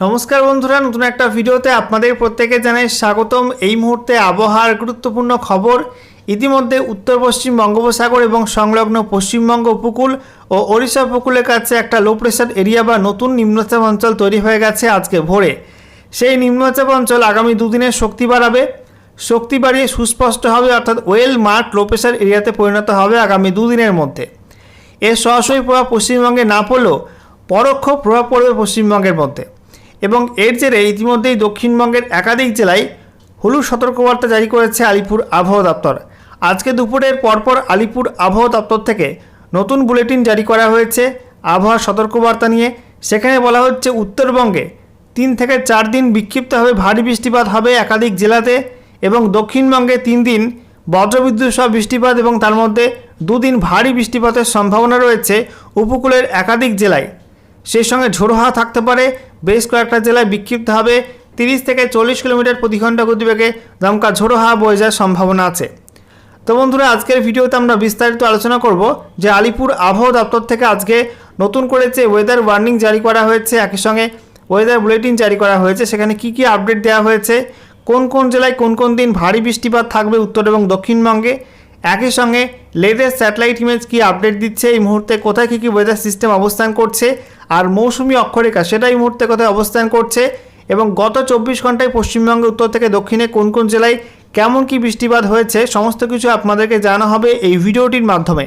নমস্কার বন্ধুরা, নতুন একটা ভিডিওতে আপনাদের প্রত্যেকে জানাই স্বাগতম। এই মুহূর্তে আবহাওয়ার গুরুত্বপূর্ণ খবর, ইতিমধ্যে উত্তর, পশ্চিম বঙ্গোপসাগর এবং সংলগ্ন পশ্চিমবঙ্গ উপকূল ও ওড়িশা উপকূলের কাছে একটা লো প্রেশার এরিয়া বা নতুন নিম্নচাপ অঞ্চল তৈরি হয়ে গেছে আজকে ভোরে। সেই নিম্নচাপ অঞ্চল আগামী দুদিনের শক্তি বাড়াবে। শক্তি বাড়িয়ে সুস্পষ্ট হবে, অর্থাৎ ওয়েল মার্ক লো প্রেশার এরিয়াতে পরিণত হবে আগামী দুদিনের মধ্যে। এর সরাসরি প্রভাব পশ্চিমবঙ্গে না পড়লেও পরোক্ষ প্রভাব পড়বে পশ্চিমবঙ্গের মধ্যে। এবং এর জেরে ইতিমধ্যেই দক্ষিণবঙ্গের একাধিক জেলায় হলুদ সতর্কবার্তা জারি করেছে আলিপুর আবহাওয়া দপ্তর। আজকে দুপুরের পরপর আলিপুর আবহাওয়া দপ্তর থেকে নতুন বুলেটিন জারি করা হয়েছে আবহাওয়া সতর্কবার্তা নিয়ে। সেখানে বলা হচ্ছে, উত্তরবঙ্গে তিন থেকে চার দিন বিক্ষিপ্তভাবে ভারী বৃষ্টিপাত হবে একাধিক জেলাতে এবং দক্ষিণবঙ্গে তিন দিন বজ্রবিদ্যুৎ সহ বৃষ্টিপাত এবং তার মধ্যে দুদিন ভারী বৃষ্টিপাতের সম্ভাবনা রয়েছে উপকূলের একাধিক জেলায়। সেই সঙ্গে ঝোড়ো হাওয়া থাকতে পারে বেশ কয়েকটা জেলায় বিক্ষিপ্ত হবে। তিরিশ থেকে চল্লিশ কিলোমিটার প্রতি ঘণ্টা গতিবেগে দমকা ঝোড়ো হাওয়া বয়ে যাওয়ার সম্ভাবনা আছে। তো বন্ধুরা, আজকের ভিডিওতে আমরা বিস্তারিত আলোচনা করব যে আলিপুর আবহাওয়া দপ্তর থেকে আজকে নতুন করে যে ওয়েদার ওয়ার্নিং জারি করা হয়েছে, একই সঙ্গে ওয়েদার বুলেটিন জারি করা হয়েছে, সেখানে কি কি আপডেট দেওয়া হয়েছে, কোন কোন জেলায় কোন কোন দিন ভারী বৃষ্টিপাত থাকবে উত্তর এবং দক্ষিণবঙ্গে একই সঙ্গে লেটেস্ট স্যাটেলাইট ইমেজ কি আপডেট দিচ্ছে? এই মুহূর্তে কোথায় কী কী ওয়েদার সিস্টেম অবস্থান করছে? আর মৌসুমি অক্ষরেখা, সেটা এই মুহূর্তে কোথায় অবস্থান করছে? এবং গত চব্বিশ ঘন্টায় পশ্চিমবঙ্গে উত্তর থেকে দক্ষিণে কোন কোন জেলায় কেমন কি বৃষ্টিপাত হয়েছে? সমস্ত কিছু আপনাদেরকে জানা হবে এই ভিডিওটির মাধ্যমে।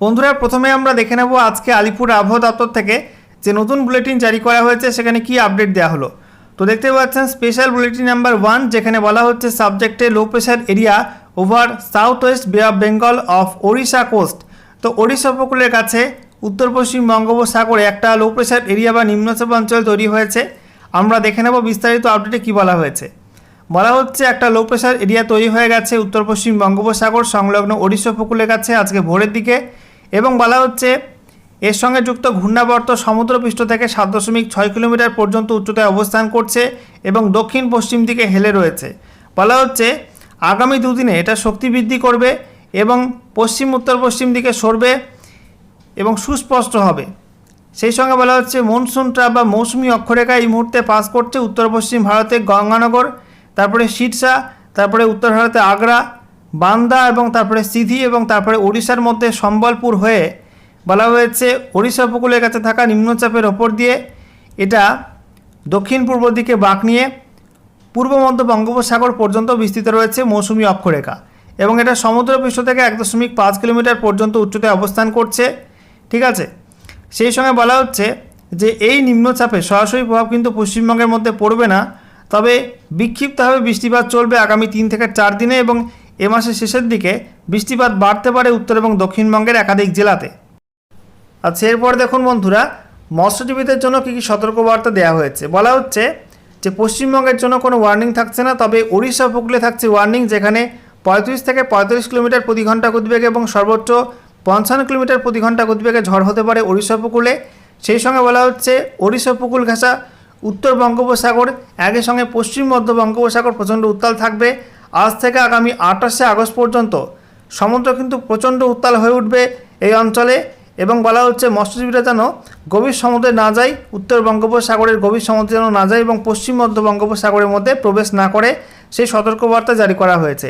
বন্ধুরা, প্রথমে আমরা দেখে নেব আজকে আলিপুর আবহাওয়া দপ্তর থেকে যে নতুন বুলেটিন জারি করা হয়েছে, সেখানে কি আপডেট দেওয়া হলো। তো দেখতে পাচ্ছেন স্পেশাল বুলেটিন নাম্বার ওয়ান যেখানে বলা হচ্ছে সাবজেক্টে low pressure area over south west bay of Bengal off Odisha coast তো ওড়িশা উপকূলের কাছে উত্তর পশ্চিম বঙ্গোপসাগরে একটা লো প্রেশার এরিয়া বা নিম্নচাপ অঞ্চল তৈরি হয়েছে। আমরা দেখে নেব বিস্তারিত আপডেটে কী বলা হয়েছে। বলা হচ্ছে, একটা লো প্রেশার এরিয়া তৈরি হয়ে গেছে উত্তর পশ্চিম বঙ্গোপসাগর সংলগ্ন ওড়িশা উপকূলের কাছে আজকে ভোরের দিকে। এবং বলা হচ্ছে, এর সঙ্গে যুক্ত ঘূর্ণাবর্ত সমুদ্রপৃষ্ঠ থেকে সাত দশমিক ছয় কিলোমিটার পর্যন্ত উচ্চতায় অবস্থান করছে এবং দক্ষিণ পশ্চিম দিকে হেলে রয়েছে। বলা হচ্ছে, আগামী দুদিনে এটা শক্তি বৃদ্ধি করবে এবং পশ্চিম, উত্তর পশ্চিম দিকে সরবে এবং সুস্পষ্ট হবে। সেই সঙ্গে বলা হচ্ছে, মনসুন ট্রাপ বা মৌসুমি অক্ষরেখা এই মুহূর্তে পাস করছে উত্তর পশ্চিম ভারতে গঙ্গানগর, তারপরে সিরসা তারপরে উত্তর ভারতে আগ্রা বান্দা এবং তারপরে সিধি এবং তারপরে ওড়িশার মধ্যে সম্বলপুর হয়ে বলা হয়েছে, ওড়িশা উপকূলের কাছে থাকা নিম্নচাপের ওপর দিয়ে এটা দক্ষিণ পূর্ব দিকে বাঁক নিয়ে পূর্ব মধ্য বঙ্গোপসাগর পর্যন্ত বিস্তৃত রয়েছে মৌসুমি অক্ষরেখা এবং এটা সমুদ্রপৃষ্ঠ থেকে এক দশমিক পাঁচ কিলোমিটার পর্যন্ত উচ্চতায় অবস্থান করছে, ঠিক আছে? সেই সঙ্গে বলা হচ্ছে যে এই নিম্নচাপে সরাসরি প্রভাব কিন্তু পশ্চিমবঙ্গের মধ্যে পড়বে না, তবে বিক্ষিপ্তভাবে বৃষ্টিপাত চলবে আগামী তিন থেকে চার দিনে এবং এ মাসের শেষের দিকে বৃষ্টিপাত বাড়তে পারে উত্তর এবং দক্ষিণবঙ্গের একাধিক জেলাতে। আচ্ছা এরপর দেখুন বন্ধুরা, মৎস্যজীবীদের জন্য কী কী সতর্কবার্তা দেওয়া হয়েছে? বলা হচ্ছে যে, পশ্চিমবঙ্গের জন্য কোনো ওয়ার্নিং থাকছে না, তবে ওড়িশা উপকূলে থাকছে ওয়ার্নিং যেখানে পঁয়ত্রিশ থেকে পঁয়ত্রিশ কিলোমিটার প্রতি ঘণ্টা গতিবেগে এবং সর্বোচ্চ পঞ্চান্ন কিলোমিটার প্রতি ঘণ্টা গতিবেগে ঝড় হতে পারে ওড়িশা উপকূলে। সেই সঙ্গে বলা হচ্ছে, ওড়িশা উপকূল ঘেঁষা উত্তর বঙ্গোপসাগর, একই সঙ্গে পশ্চিম মধ্য বঙ্গোপসাগর প্রচণ্ড উত্তাল থাকবে। আজ থেকে আগামী আঠাশে আগস্ট পর্যন্ত সমুদ্র কিন্তু প্রচণ্ড উত্তাল হয়ে উঠবে এই অঞ্চলে এবং বলা হচ্ছে মৎস্যজীবীরা যেন গভীর সমুদ্রে না যায়, উত্তর বঙ্গোপসাগরের গভীর সমুদ্রে যেন না যায় এবং পশ্চিম মধ্য বঙ্গোপসাগরের মধ্যে প্রবেশ না করে, সেই সতর্কবার্তা জারি করা হয়েছে।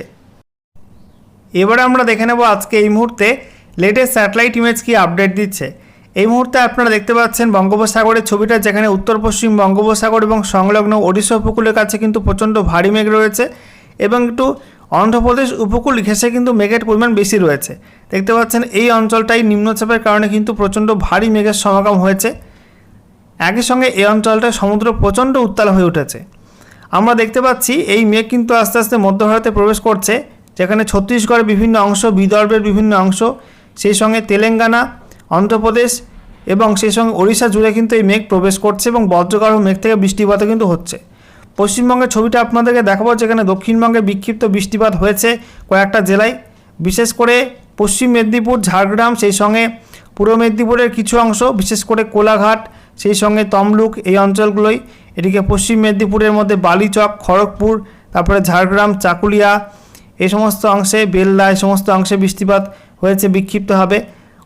এবারে আমরা দেখে নেব আজকে এই মুহূর্তে লেটেস্ট স্যাটেলাইট ইমেজ কি আপডেট দিচ্ছে। এই মুহূর্তে আপনারা দেখতে পাচ্ছেন বঙ্গোপসাগরের ছবিটা যেখানে উত্তর পশ্চিম বঙ্গোপসাগর এবং সংলগ্ন ওড়িশা উপকূলের কাছে কিন্তু প্রচণ্ড ভারী মেঘ রয়েছে। এবং একটু অন্ধ্রপ্রদেশ উপকূল ঘেঁষে কিন্তু মেঘের পরিমাণ বেশি রয়েছে। দেখতে পাচ্ছেন, এই অঞ্চলটাই নিম্নচাপের কারণে কিন্তু প্রচণ্ড ভারী মেঘের সমাগম হয়েছে। একই সঙ্গে এই অঞ্চলটায় সমুদ্র প্রচণ্ড উত্তাল হয়ে উঠেছে। আমরা দেখতে পাচ্ছি, এই মেঘ কিন্তু আস্তে আস্তে মধ্য ভারতে প্রবেশ করছে, যেখানে ছত্তিশগড়ের বিভিন্ন অংশ, বিদর্ভের বিভিন্ন অংশ, সেই সঙ্গে তেলেঙ্গানা, অন্ধ্রপ্রদেশ এবং সেই সঙ্গে ওড়িশা জুড়ে কিন্তু এই মেঘ প্রবেশ করছে এবং বজ্রগর্ভ মেঘ থেকে বৃষ্টিপাতও কিন্তু হচ্ছে। পশ্চিমবঙ্গের ছবিটা আপনাদেরকে দেখাবো, যেখানে দক্ষিণবঙ্গে বিক্ষিপ্ত বৃষ্টিপাত হয়েছে কয়েকটা জেলায়। বিশেষ করে পশ্চিম মেদিনীপুর, ঝাড়গ্রাম, সেই সঙ্গে পূর্ব মেদিনীপুরের কিছু অংশ, বিশেষ করে কোলাঘাট, সেই সঙ্গে তমলুক, এই অঞ্চলগুলোই। এদিকে পশ্চিম মেদিনীপুরের মধ্যে বালিচক, খড়গপুর, তারপরে ঝাড়গ্রাম, চাকুলিয়া, এই সমস্ত অংশে, বেলদা, এই সমস্ত অংশে বৃষ্টিপাত হয়েছে বিক্ষিপ্তভাবে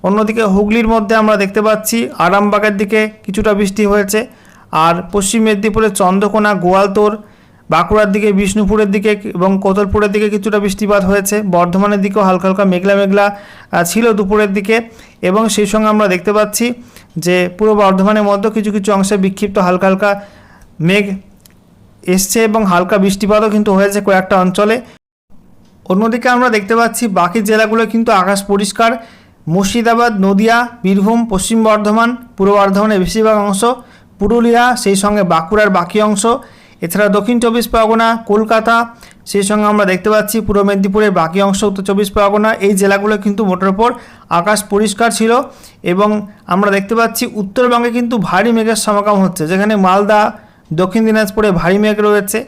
অন্যদিকে হুগলির মধ্যে আমরা দেখতে পাচ্ছি, আরামবাগের দিকে কিছুটা বৃষ্টি হয়েছে। আর পশ্চিম মেদিনীপুরের চন্দ্রকোনা, গোয়ালতোর, বাঁকুড়ার দিকে, বিষ্ণুপুরের দিকে এবং কোতলপুরের দিকে কিছুটা বৃষ্টিপাত হয়েছে। বর্ধমানের দিকেও হালকা হালকা মেঘলা মেঘলা ছিল দুপুরের দিকে এবং সেই সঙ্গে আমরা দেখতে পাচ্ছি যে পুরো বর্ধমানের মধ্যে কিছু কিছু অংশে বিক্ষিপ্ত হালকা হালকা মেঘ এসছে এবং হালকা বৃষ্টিপাতও কিন্তু হয়েছে কয়েকটা অঞ্চলে। অন্যদিকে আমরা দেখতে পাচ্ছি বাকি জেলাগুলো কিন্তু আকাশ পরিষ্কার। মুর্শিদাবাদ, নদিয়া, বীরভূম, পশ্চিম বর্ধমান, পূর্ব বর্ধমানের বেশিরভাগ অংশ পুরুলিয়া, সেই সঙ্গে বাঁকুড়ার বাকি অংশ, এছাড়া দক্ষিণ চব্বিশ পরগনা, কলকাতা, সেই সঙ্গে আমরা দেখতে পাচ্ছি পূর্ব মেদিনীপুরের বাকি অংশ, উত্তর চব্বিশ পরগনা, এই জেলাগুলো কিন্তু মোটের ওপর আকাশ পরিষ্কার ছিল এবং আমরা দেখতে পাচ্ছি উত্তরবঙ্গে কিন্তু ভারী মেঘের সমাগম হচ্ছে, যেখানে মালদা, দক্ষিণ দিনাজপুরে ভারী মেঘ রয়েছে,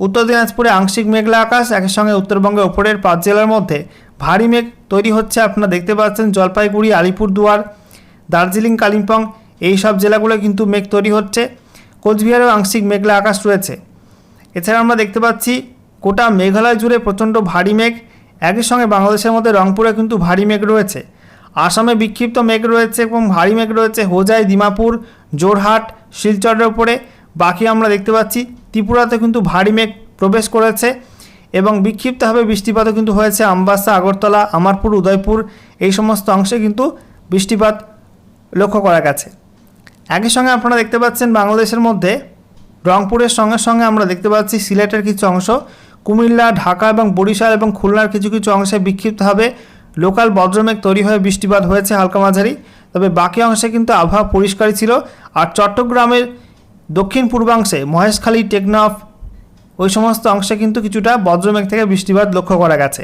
উত্তর দিনাজপুরে আংশিক মেঘলা আকাশ, একই সঙ্গে উত্তরবঙ্গের ওপরের পাঁচ জেলার মধ্যে ভারী মেঘ তৈরি হচ্ছে, আপনারা দেখতে পাচ্ছেন জলপাইগুড়ি, আলিপুরদুয়ার, দার্জিলিং, কালিম্পং এই সব জেলাগুলো কিন্তু মেঘ তৈরি হচ্ছে। কোচবিহারেও আংশিক মেঘলা আকাশ রয়েছে। এছাড়া আমরা দেখতে পাচ্ছি, গোটা মেঘালয় জুড়ে প্রচণ্ড ভারী মেঘ। একই সঙ্গে বাংলাদেশের মধ্যে রংপুরে কিন্তু ভারী মেঘ রয়েছে। আসামে বিক্ষিপ্ত মেঘ রয়েছে এবং ভারী মেঘ রয়েছে হোজাই দিমাপুর জোরহাট শিলচরের ওপরে বাকি আমরা দেখতে পাচ্ছি, ত্রিপুরাতে কিন্তু ভারী মেঘ প্রবেশ করেছে এবং বিক্ষিপ্তভাবে বৃষ্টিপাতও কিন্তু হয়েছে আমবাসা, আগরতলা, আমারপুর, উদয়পুর। এই সমস্ত অংশে কিন্তু বৃষ্টিপাত লক্ষ্য করা গেছে। একই সঙ্গে আপনারা দেখতে পাচ্ছেন বাংলাদেশের মধ্যে রংপুরের সঙ্গে সঙ্গে আমরা দেখতে পাচ্ছি সিলেটের কিছু অংশ, কুমিল্লা, ঢাকা এবং বরিশাল এবং খুলনার কিছু কিছু অংশে বিক্ষিপ্তভাবে লোকাল বজ্রমেঘ তৈরি হয়ে বৃষ্টিপাত হয়েছে হালকা মাঝারি। তবে বাকি অংশে কিন্তু আবহাওয়া পরিষ্কারই ছিল। আর চট্টগ্রামের দক্ষিণ পূর্বাংশে মহেশখালী, টেকনাফ, ওই সমস্ত অংশে কিন্তু কিছুটা বজ্রমেঘ থেকে বৃষ্টিপাত লক্ষ্য করা গেছে।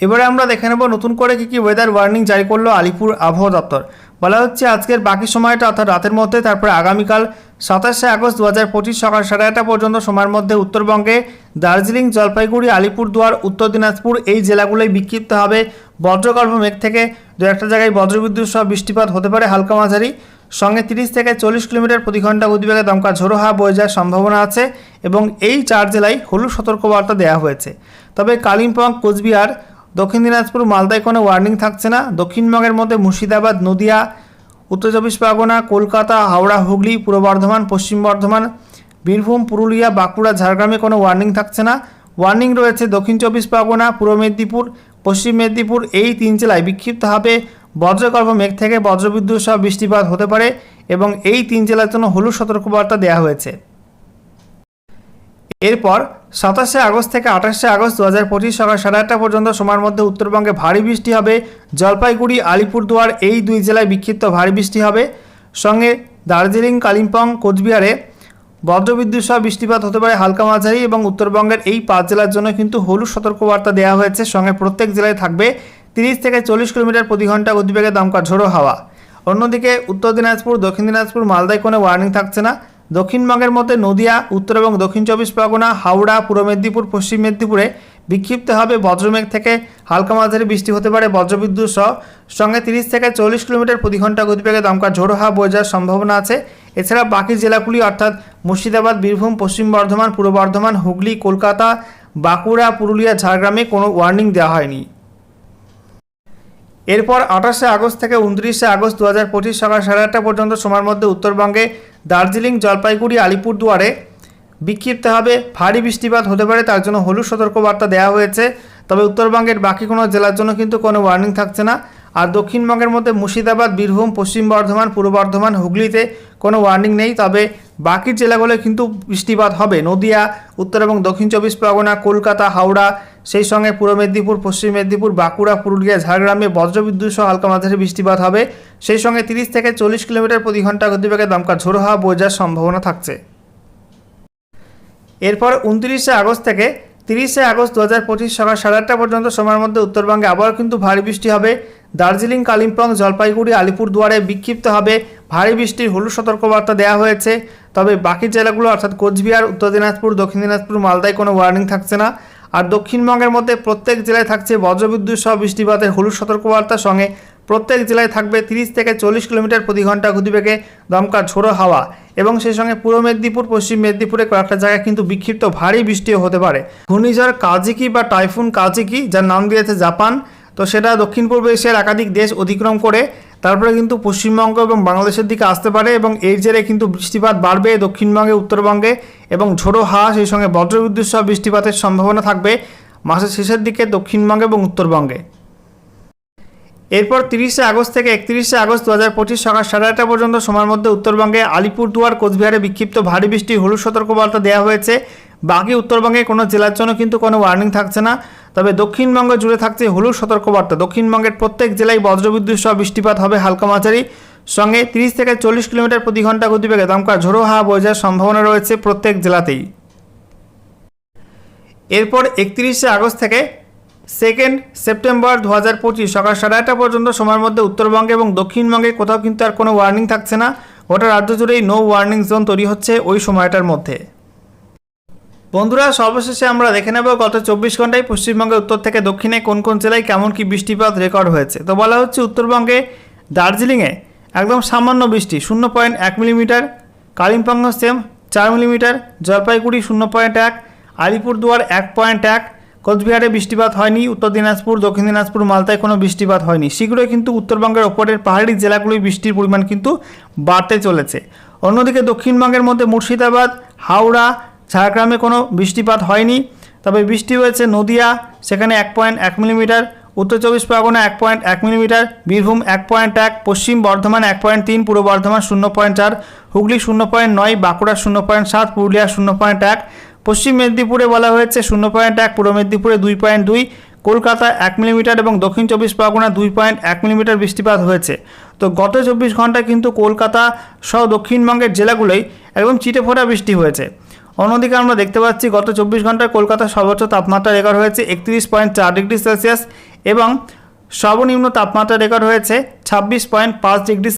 এবারে আমরা দেখে নেব নতুন করে কী কী ওয়েদার ওয়ার্নিং জারি করল আলিপুর আবহাওয়া দপ্তর। বলা হচ্ছে আজকের বাকি সময়টা অর্থাৎ রাতের মধ্যে, তারপরে আগামীকাল সাতাশে আগস্ট দু হাজার পঁচিশ সকাল সাড়ে আটটা পর্যন্ত সময়ের মধ্যে উত্তরবঙ্গে, দার্জিলিং, জলপাইগুড়ি, আলিপুরদুয়ার, উত্তর দিনাজপুর এই জেলাগুলোই বিক্ষিপ্ত হবে বজ্রগর্ভ মেঘ থেকে। দু একটা জায়গায় বজ্রবিদ্যুৎ সহ বৃষ্টিপাত হতে পারে হালকা মাঝারি। সঙ্গে তিরিশ থেকে চল্লিশ কিলোমিটার প্রতি ঘণ্টা গতিবেগে দমকা ঝোড়ো হাওয়া বয়ে যাওয়ার সম্ভাবনা আছে এবং এই চার জেলায় হলুদ সতর্কবার্তা দেওয়া হয়েছে। তবে কালিম্পং, কোচবিহার দক্ষিণ দিনাজপুর মালদায় কোনো ওয়ার্নিং থাকছে না। দক্ষিণবঙ্গের মধ্যে মুর্শিদাবাদ, নদিয়া, উত্তর চব্বিশ পরগনা, কলকাতা, হাওড়া, হুগলি, পূর্ব বর্ধমান, পশ্চিম বর্ধমান, বীরভূম, পুরুলিয়া, বাঁকুড়া, ঝাড়গ্রামে কোনো ওয়ার্নিং থাকছে না। ওয়ার্নিং রয়েছে দক্ষিণ চব্বিশ পরগনা, পূর্ব মেদিনীপুর, পশ্চিম মেদিনীপুর, এই তিন জেলায় বিক্ষিপ্তভাবে বজ্রগর্ভ মেঘ থেকে বজ্রবিদ্যুৎ সহ বৃষ্টিপাত হতে পারে এবং এই তিন জেলার জন্য হলুদ সতর্কবার্তা দেওয়া হয়েছে। এরপর সাতাশে আগস্ট থেকে আঠাশে আগস্ট দু হাজার পঁচিশ সকাল সাড়ে আটটা পর্যন্ত সময়ের মধ্যে উত্তরবঙ্গে ভারী বৃষ্টি হবে। জলপাইগুড়ি, আলিপুরদুয়ার এই দুই জেলায় বিক্ষিপ্ত ভারী বৃষ্টি হবে। সঙ্গে দার্জিলিং, কালিম্পং, কোচবিহারে বজ্রবিদ্যুৎ সহ বৃষ্টিপাত হতে পারে হালকা মাঝারি এবং উত্তরবঙ্গের এই পাঁচ জেলার জন্য কিন্তু হলুদ সতর্কবার্তা দেওয়া হয়েছে। সঙ্গে প্রত্যেক জেলায় থাকবে তিরিশ থেকে চল্লিশ কিলোমিটার প্রতি ঘণ্টা গতিবেগে দমকা ঝোড়ো হাওয়া। অন্যদিকে উত্তর দিনাজপুর, দক্ষিণ দিনাজপুর, মালদায় কোনো ওয়ার্নিং থাকছে না। দক্ষিণবঙ্গের মধ্যে নদিয়া, উত্তর এবং দক্ষিণ চব্বিশ পরগনা, হাওড়া, পূর্ব মেদিনীপুর, পশ্চিম মেদিনীপুরে বিক্ষিপ্ত হবে বজ্রমেঘ থেকে হালকা মাঝারি বৃষ্টি হতে পারে। বজ্রবিদ্যুৎ সহ সঙ্গে তিরিশ থেকে চল্লিশ কিলোমিটার প্রতি ঘণ্টা গতিবেগে দমকা ঝোড়ো হাওয়া বয়ে যাওয়ার সম্ভাবনা আছে। এছাড়া বাকি জেলাগুলি অর্থাৎ মুর্শিদাবাদ, বীরভূম, পশ্চিম বর্ধমান, পূর্ব বর্ধমান, হুগলি, কলকাতা, বাঁকুড়া, পুরুলিয়া, ঝাড়গ্রামে কোনো ওয়ার্নিং দেওয়া হয়নি। এরপর আঠাশে আগস্ট থেকে উনত্রিশে আগস্ট দু হাজার পঁচিশ সকাল সাড়ে আটটা পর্যন্ত সময়ের মধ্যে উত্তরবঙ্গে দার্জিলিং, জলপাইগুড়ি, আলিপুরদুয়ারে বিক্ষিপ্তভাবে ভারী বৃষ্টিপাত হতে পারে, তার জন্য হলুদ সতর্কবার্তা দেওয়া হয়েছে। তবে উত্তরবঙ্গের বাকি কোনো জেলার জন্য কিন্তু কোনো ওয়ার্নিং থাকছে না। আর দক্ষিণবঙ্গের মধ্যে মুর্শিদাবাদ, বীরভূম, পশ্চিম বর্ধমান, পূর্ব বর্ধমান, হুগলিতে কোনো ওয়ার্নিং নেই। তবে বাকি জেলাগুলো কিন্তু বৃষ্টিপাত হবে। নদিয়া, উত্তর এবং দক্ষিণ চব্বিশ পরগনা, কলকাতা, হাওড়া, সেই সঙ্গে পূর্ব মেদিনীপুর, পশ্চিম মেদিনীপুর, বাঁকুড়া, পুরুলিয়া, ঝাড়গ্রামে বজ্রবিদ্যুৎ সহ হালকা মাঝারি বৃষ্টিপাত হবে। সেই সঙ্গে তিরিশ থেকে চল্লিশ কিলোমিটার প্রতি ঘণ্টা গতিবেগে দমকা ঝোড়ো হাওয়া যাওয়ার সম্ভাবনা থাকছে। এরপর উনত্রিশে আগস্ট থেকে তিরিশে আগস্ট দু হাজার পঁচিশ সকাল সাড়ে আটটা পর্যন্ত, সময়ের মধ্যে উত্তরবঙ্গে আবার কিন্তু ভারী বৃষ্টি হবে। দার্জিলিং, কালিম্পং, জলপাইগুড়ি, আলিপুরদুয়ারে বিক্ষিপ্ত হবে। ভারী বৃষ্টির হলুদ সতর্কবার্তা দেওয়া হয়েছে। তবে বাকি জেলাগুলো, অর্থাৎ কোচবিহার, উত্তর দিনাজপুর, দক্ষিণ দিনাজপুর, মালদায় কোনো ওয়ার্নিং থাকছে না। আর দক্ষিণবঙ্গের মধ্যে প্রত্যেক জেলায় থাকছে বজ্রবিদ্যুৎ সহ বৃষ্টিপাতের হলুদ সতর্কবার্তার সঙ্গে প্রত্যেক জেলায় থাকবে তিরিশ থেকে চল্লিশ কিলোমিটার প্রতি ঘণ্টা গতিবেগে দমকা ঝোড়ো হাওয়া। এবং সেই সঙ্গে পূর্ব মেদিনীপুর, পশ্চিম মেদিনীপুরে কয়েকটা জায়গায় কিন্তু বিক্ষিপ্ত ভারী বৃষ্টিও হতে পারে। ঘূর্ণিঝড় কাজিকি বা টাইফুন কাজিকি, যার নাম দিয়েছে জাপান তো সেটা দক্ষিণ পূর্ব এশিয়ার একাধিক দেশ অতিক্রম করে, তারপরে কিন্তু পশ্চিমবঙ্গ এবং বাংলাদেশের দিকে আসতে পারে এবং এর জেরে কিন্তু বৃষ্টিপাত বাড়বে দক্ষিণবঙ্গে, উত্তরবঙ্গে এবং ঝোড়ো হাওয়া সেই সঙ্গে বজ্রবিদ্যুৎ সহ বৃষ্টিপাতের সম্ভাবনা থাকবে মাসের শেষের দিকে দক্ষিণবঙ্গে এবং উত্তরবঙ্গে। এরপর তিরিশে আগস্ট থেকে একত্রিশে আগস্ট দু হাজার পঁচিশ সকাল সাড়ে আটটা পর্যন্ত সময়ের মধ্যে উত্তরবঙ্গে আলিপুরদুয়ার, কোচবিহারে বিক্ষিপ্ত ভারী বৃষ্টি, হলুদ সতর্কবার্তা দেওয়া হয়েছে। বাকি উত্তরবঙ্গে কোনো জেলার জন্য কিন্তু কোনো ওয়ার্নিং থাকছে না। তবে দক্ষিণবঙ্গ জুড়ে থাকছে হলুদ সতর্কবার্তা। দক্ষিণবঙ্গের প্রত্যেক জেলায় বজ্রবিদ্যুৎ সহ বৃষ্টিপাত হবে হালকা মাঝারি। সঙ্গে তিরিশ থেকে চল্লিশ কিলোমিটার প্রতি ঘণ্টা গতিবেগে দমকা ঝোড়ো হাওয়া বয়ে যাওয়ার সম্ভাবনা রয়েছে প্রত্যেক জেলাতেই। এরপর একত্রিশে আগস্ট থেকে সেকেন্ড সেপ্টেম্বর দু হাজার পঁচিশ, সকাল সাড়ে আটটা পর্যন্ত সময়ের মধ্যে উত্তরবঙ্গে এবং দক্ষিণবঙ্গে কোথাও কিন্তু আর কোনো ওয়ার্নিং থাকছে না। গোটা রাজ্য জুড়েই নো ওয়ার্নিং জোন তৈরি হচ্ছে ওই সময়টার মধ্যে। বন্ধুরা, সর্বশেষে আমরা দেখে নেব গত চব্বিশ ঘন্টায় পশ্চিমবঙ্গের উত্তর থেকে দক্ষিণে কোন কোন জেলায় কেমন কি বৃষ্টিপাত রেকর্ড হয়েছে। তো বলা হচ্ছে উত্তরবঙ্গে দার্জিলিংয়ে একদম সামান্য বৃষ্টি, শূন্য পয়েন্ট এক মিলিমিটার কালিম্পং সেম চার মিলিমিটার, জলপাইগুড়ি শূন্য পয়েন্ট এক, আলিপুরদুয়ার এক পয়েন্ট এক কোচবিহারে বৃষ্টিপাত হয়নি, উত্তর দিনাজপুর, দক্ষিণ দিনাজপুর, মালদায় কোনো বৃষ্টিপাত হয়নি। শীঘ্রই কিন্তু উত্তরবঙ্গের ওপরের পাহাড়ি জেলাগুলোয় বৃষ্টির পরিমাণ কিন্তু বাড়তে চলেছে। অন্যদিকে দক্ষিণবঙ্গের মধ্যে মুর্শিদাবাদ, হাওড়া, ঝাড়গ্রামে কোনো বৃষ্টিপাত হয়নি, তবে বৃষ্টি হয়েছে নদিয়া, সেখানে এক পয়েন্ট এক মিলিমিটার, উত্তর চব্বিশ পরগনা এক পয়েন্ট এক মিলিমিটার, বীরভূম এক পয়েন্ট এক, পশ্চিম বর্ধমান এক পয়েন্ট তিন, পূর্ব বর্ধমান শূন্য পয়েন্ট চার, হুগলি শূন্য পয়েন্ট নয়, বাঁকুড়া শূন্য পয়েন্ট সাত, পুরুলিয়া শূন্য পয়েন্ট এক পশ্চিম মেদিনীপুরে বলা হয়েছে শূন্য পয়েন্ট এক, পূর্ব মেদিনীপুরে দুই পয়েন্ট দুই, কলকাতা এক মিলিমিটার এবং দক্ষিণ চব্বিশ পরগনা দুই পয়েন্ট এক মিলিমিটার বৃষ্টিপাত হয়েছে। তো গত চব্বিশ ঘন্টায় কিন্তু কলকাতা সহ দক্ষিণবঙ্গের জেলাগুলোই একদম চিটে ফোটা বৃষ্টি হয়েছে। অন্যদিকে আমরা দেখতে পাচ্ছি গত চব্বিশ ঘন্টায় কলকাতার সর্বোচ্চ তাপমাত্রা রেকর্ড হয়েছে একত্রিশ পয়েন্ট চার ডিগ্রি সেলসিয়াস এবং সর্বনিম্ন তাপমাত্রা রেকর্ড হয়েছে ছাব্বিশ পয়েন্ট পাঁচ ডিগ্রি